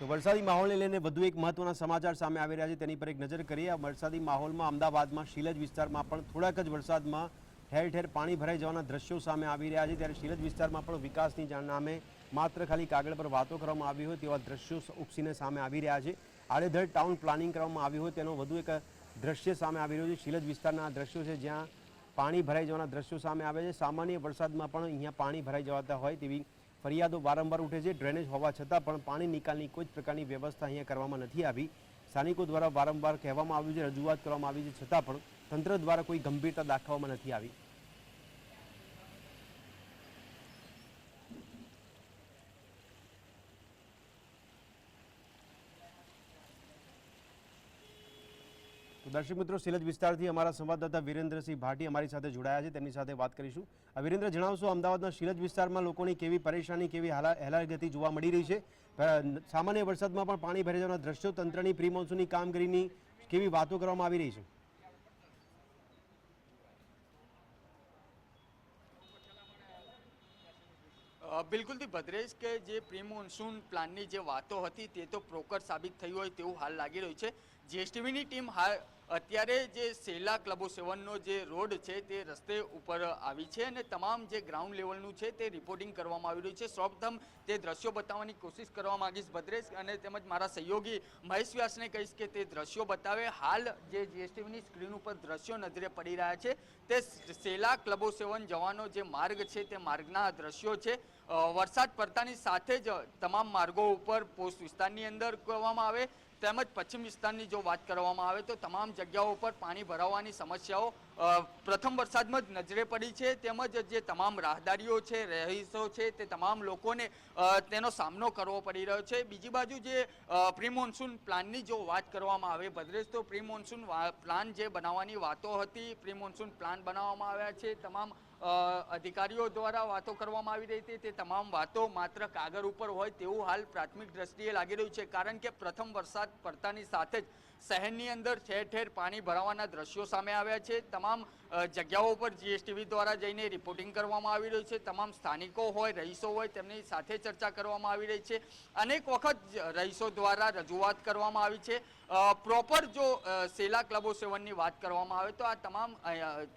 તો વરસાદી માહોલને લઈને વધુ એક મહત્વના સમાચાર સામે આવી રહ્યા છે. તેની પર એક નજર કરીએ. વરસાદી માહોલમાં અમદાવાદમાં શીલજ વિસ્તારમાં પણ થોડાક જ વરસાદમાં ઠેર ઠેર પાણી ભરાઈ જવાના દ્રશ્યો સામે આવી રહ્યા છે. ત્યારે શીલજ વિસ્તારમાં પણ વિકાસની નામે માત્ર ખાલી કાગળ પર વાતો કરવામાં આવી હોય તેવા દ્રશ્યો ઉપસીને સામે આવી રહ્યા છે. આડેધડ ટાઉન પ્લાનિંગ કરવામાં આવ્યું હોય તેનો વધુ એક દ્રશ્ય સામે આવી રહ્યું છે. શીલજ વિસ્તારના આ દ્રશ્યો છે જ્યાં પાણી ભરાઈ જવાના દ્રશ્યો સામે આવે છે. સામાન્ય વરસાદમાં પણ અહીંયા પાણી ભરાઈ જવાતા હોય તેવી ફરિયાદો વારંવાર ઉઠે છે. ડ્રેનેજ હોવા છતાં પણ પાણી નિકાલની કોઈ જ પ્રકારની વ્યવસ્થા અહીંયા કરવામાં નથી આવી. સ્થાનિકો દ્વારા વારંવાર કહેવામાં આવ્યું છે, રજૂઆત કરવામાં આવી છે. છતાં પણ તંત્ર દ્વારા કોઈ ગંભીરતા દાખવવામાં નથી આવી. દર્શક મિત્રો સિલજ વિસ્તારથી અમારા સંવાદદાતા વિરેન્દ્રસિંહ ભાટી અમારી સાથે જોડાયા છે. તેમની સાથે વાત કરીશું. વિરેન્દ્ર, જણાવશો અમદાવાદના સિલજ વિસ્તારમાં લોકોની કેવી પરેશાની, કેવી હેલાગતિ જોવા મળી રહી છે? સામાન્ય વરસાદમાં પણ પાણી ભરી જવાના દ્રશ્યો, તંત્રની પ્રી કામગીરીની કેવી વાતો કરવામાં આવી રહી છે? બિલકુલથી ભદ્રેશ, કે જે પ્રી મોન્સૂન પ્લાનની જે વાતો હતી તે તો પ્રોકર સાબિત થઈ હોય તેવું હાલ લાગી રહ્યું છે. જીએસટીવીની ટીમ હાલ અત્યારે જે સેલા ક્લબો સેવનનો જે રોડ છે તે રસ્તે ઉપર આવી છે અને તમામ જે ગ્રાઉન્ડ લેવલનું છે તે રિપોર્ટિંગ કરવામાં આવી રહ્યું છે. સૌપ્રથમ તે દ્રશ્યો બતાવવાની કોશિશ કરવા માંગીશ ભદ્રેશ અને તેમજ મારા સહયોગી મહેશ વ્યાસને કહીશ કે તે દ્રશ્યો બતાવે. હાલ જે જીએસટીવીની સ્ક્રીન ઉપર દ્રશ્યો નજરે પડી રહ્યા છે. તે સેલા ક્લબો સેવન જવાનો જે માર્ગ છે તે માર્ગના દ્રશ્યો છે. વરસાદ પડતાની સાથે જ તમામ માર્ગો ઉપર પોસ્ટ વિસ્તારની અંદર કરવામાં આવે. તેમજ પશ્ચિમ વિસ્તારની જો વાત કરવામાં આવે તો તમામ જગ્યાઓ પર પાણી ભરાવાની સમસ્યાઓ પ્રથમ વરસાદમાં જ નજરે પડી છે. તેમજ જે તમામ રાહદારીઓ છે, રહીશો છે, તે તમામ લોકોને તેનો સામનો કરવો પડી રહ્યો છે. બીજી બાજુ જે પ્રી મોન્સૂન પ્લાનની જો વાત કરવામાં આવે, ભદ્રેશ, તો પ્રી મોન્સૂન પ્લાન જે બનાવવાની વાતો હતી પ્રી મોન્સૂન પ્લાન બનાવવામાં આવ્યા છે. તમામ અધિકારીઓ દ્વારા વાતો કરવામાં આવી રહી હતી. તે તમામ વાતો માત્ર કાગળ ઉપર હોય તેવું હાલ પ્રાથમિક દ્રષ્ટિએ લાગી રહ્યું છે. કારણ કે પ્રથમ વરસાદ પડતાની સાથે જ શહેરની અંદર ઠેર ઠેર પાણી ભરાવાના દ્રશ્યો સામે આવ્યા છે. તમામ જગ્યાઓ પર જીએસટીવી દ્વારા જઈને રિપોર્ટિંગ કરવામાં આવી રહ્યું છે. તમામ સ્થાનિકો હોય, રહીશો હોય, તેમની સાથે ચર્ચા કરવામાં આવી રહી છે. અનેક વખત રહીશો દ્વારા રજૂઆત કરવામાં આવી છે. પ્રોપર જો સેલા ક્લબો સેવનની વાત કરવામાં આવે તો આ તમામ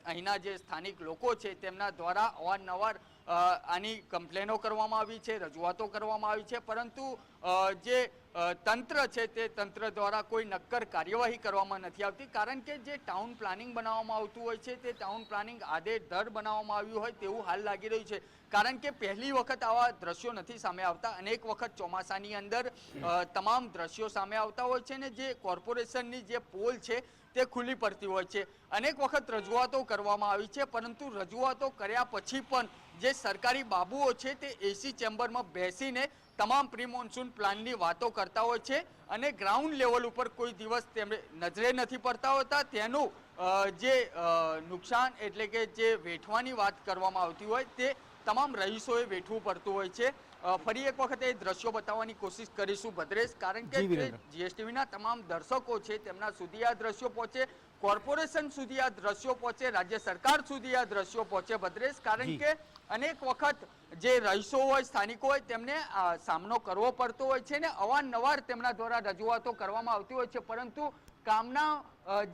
અહીંના જે સ્થાનિક લોકો છે તેમના દ્વારા અવારનવાર આની કમ્પ્લેનો કરવામાં આવી છે, રજૂઆતો કરવામાં આવી છે. પરંતુ જે તંત્ર છે તે તંત્ર દ્વારા કોઈ નક્કર કાર્યવાહી કરવામાં નથી આવતી. કારણ કે જે ટાઉન પ્લાનિંગ બનાવવામાં આવતું હોય છે, તે ટાઉન પ્લાનિંગ આધે દર બનાવવામાં આવ્યું હોય તેવું હાલ લાગી રહ્યું છે. કારણ કે પહેલી વખત આવા દ્રશ્યો નથી સામે આવતા. અનેક વખત ચોમાસાની અંદર તમામ દ્રશ્યો સામે આવતા હોય છે ને જે કોર્પોરેશનની જે પોલ છે, તે ખુલ્લી પડતી હોય છે. અનેક વખત રજૂઆતો કરવામાં આવી છે, પરંતુ રજૂઆતો કર્યા પછી પણ જે સરકારી બાબુઓ છે તે એસી ચેમ્બરમાં બેસીને તમામ પ્રી મોન્સૂન પ્લાનની વાતો કરતા હોય છે અને ગ્રાઉન્ડ લેવલ ઉપર કોઈ દિવસ તેમણે નજરે નથી પડતા હોતા. તેનું જે નુકસાન એટલે કે જે વેઠવાની વાત કરવામાં આવતી હોય તે તમામ રહીશોએ વેઠવું પડતું હોય છે. ફરી એક વખત એ દ્રશ્યો બતાવવાની કોશિશ કરીશું ભદ્રેશ કારણ કે જીએસટીવીના તમામ દર્શકો છે તેમના સુધી આ દ્રશ્યો પહોંચે. કોર્પોરેશન સુધી આ દ્રશ્યો પહોંચે રાજ્ય સરકાર સુધી આ દ્રશ્યો પહોંચે ભદ્રેશ કારણ કે અનેક વખત જે રહીશો હોય સ્થાનિકો હોય તેમને સામનો કરવો પડતો હોય છે ને અવારનવાર તેમના દ્વારા રજૂઆતો કરવામાં આવતી હોય છે. પરંતુ કામના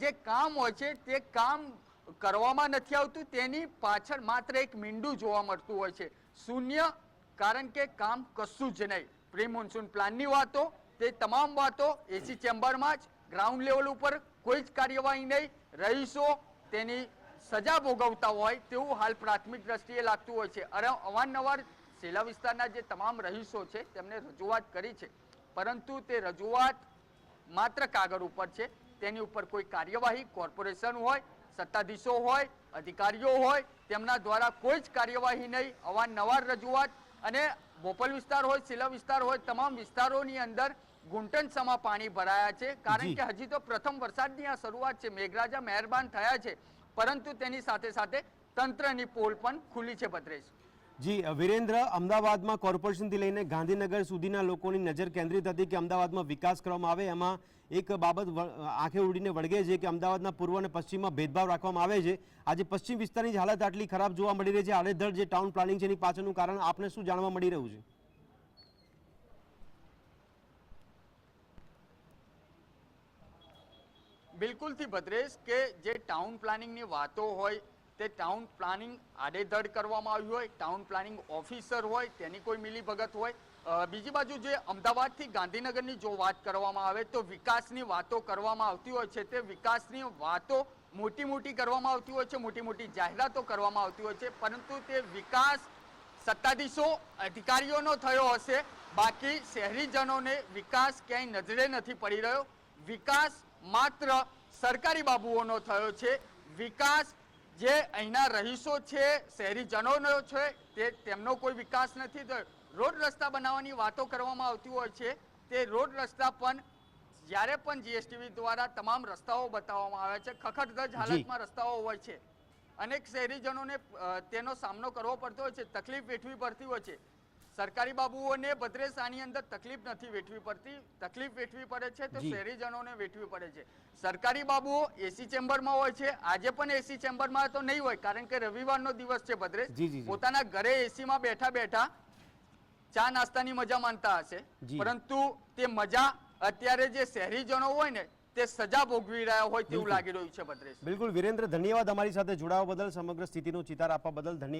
જે કામ હોય છે તે કામ કરવામાં નથી આવતું. તેની પાછળ માત્ર એક મીંડું જોવા મળતું હોય છે. શૂન્ય કારણ કે કામ કશું જ નહીં. પ્રી મોન્સૂન પ્લાનની વાતો તે તમામ વાતો એસી ચેમ્બરમાં જ ગ્રાઉન્ડ લેવલ ઉપર કોઈ જ કાર્યવાહી નહીં, રહીશો તેની સજા ભોગવતા હોય તેવું હાલ પ્રાથમિક દ્રષ્ટિએ લાગતું હોય છે. અરે, અવારનવાર સેલા વિસ્તારના જે તમામ રહીશો છે, તેમને રજૂઆત કરી છે. પરંતુ તે રજૂઆત માત્ર કાગળ ઉપર છે. તેની ઉપર કોઈ કાર્યવાહી કોર્પોરેશન હોય, સત્તાધીશો હોય, અધિકારીઓ હોય, તેમના દ્વારા કોઈ જ કાર્યવાહી નહીં. અવારનવાર રજૂઆત અને બોપલ વિસ્તાર હોય, સિલા વિસ્તાર હોય, તમામ વિસ્તારોની અંદર ઘૂંટણ પાણી ભરાયા છે. કારણ કે હજી તો પ્રથમ વરસાદની આ શરૂઆત છે. મેઘરાજા મહેરબાન થયા છે. પરંતુ તેની સાથે સાથે તંત્રની પોલ પણ ખુલ્લી છે ભદ્રેશ. જી વિરેન્દ્ર અમદાવાદમાં કોર્પોરેશનથી લઈને ગાંધીનગર સુધીના લોકોની નજર કેન્દ્રિત હતી કે અમદાવાદમાં વિકાસ કરવામાં આવે. એમાં એક બાબત આંખે ઉડીને વળગે છે કે અમદાવાદના પૂર્વ અને પશ્ચિમમાં ભેદભાવ રાખવામાં આવે છે. આજે પશ્ચિમ વિસ્તારની હાલત આટલી ખરાબ જોવા મળી રહી છે. આડેધડ જે ટાઉન પ્લાનિંગ છે એની પાછળનું કારણ આપને શું જાણવા મળી રહ્યું છે? બિલકુલથી ભદ્રેશ, કે જે ટાઉન પ્લાનિંગની વાતો હોય, તે ટાઉન પ્લાનિંગ આડેધડ કરવામાં આવ્યું હોય ટાઉન પ્લાનિંગ ઓફિસર હોય, તેની કોઈ મિલીભગત હોય. બીજી બાજુ જે અમદાવાદથી ગાંધીનગરની જો વાત કરવામાં આવે, તો વિકાસની વાતો કરવામાં આવતી હોય છે. તે વિકાસની વાતો મોટી મોટી કરવામાં આવતી હોય છે, મોટી મોટી જાહેરાતો કરવામાં આવતી હોય છે, પરંતુ તે વિકાસ સત્તાધીશો અધિકારીઓનો થયો હશે. બાકી શહેરીજનોને વિકાસ ક્યાંય નજરે નથી પડી રહ્યો. વિકાસ માત્ર સરકારી બાબુઓનો થયો છે. વિકાસ જે અહીંના રહીશો છે શહેરીજનોનો છે તે તેમનો કોઈ વિકાસ નથી. થયો રોડ રસ્તા બનાવવાની વાતો કરવામાં આવતી હોય છે. તે રોડ રસ્તા પણ જ્યારે પણ જીએસટીવી દ્વારા તમામ રસ્તાઓ બતાવવામાં આવે છે. ખખડધજ હાલતમાં રસ્તાઓ હોય છે. અનેક શહેરીજનોને તેનો સામનો કરવો પડતો હોય છે. તકલીફ વેઠવી પડતી હોય છે. સરકારી બાબુઓને ભદ્રેસાની અંદર તકલીફ નથી વેઠવી પડતી. તકલીફ વેઠવી પડે છે તો શહેરીજનોને વેઠવી પડે છે. સરકારી બાબુઓ એસી ચેમ્બરમાં હોય છે. આજે પણ એસી ચેમ્બરમાં તો નહીં હોય કારણ કે રવિવારનો દિવસ છે ભદ્રેશ. પોતાના ઘરે એસીમાં બેઠા બેઠા ચા નાસ્તાની મજા માનતા હશે. પરંતુ તે મજા અત્યારે જે શહેરીજનો હોય ને તે સજા ભોગવી રહ્યા હોય તેવું લાગી રહ્યું છે ભદ્રેશ બિલકુલ. વિરેન્દ્ર ધન્યવાદ અમારી સાથે જોડાવા બદલ. સમગ્ર સ્થિતિનો ચિતાર આપવા બદલ ધન્યવાદ.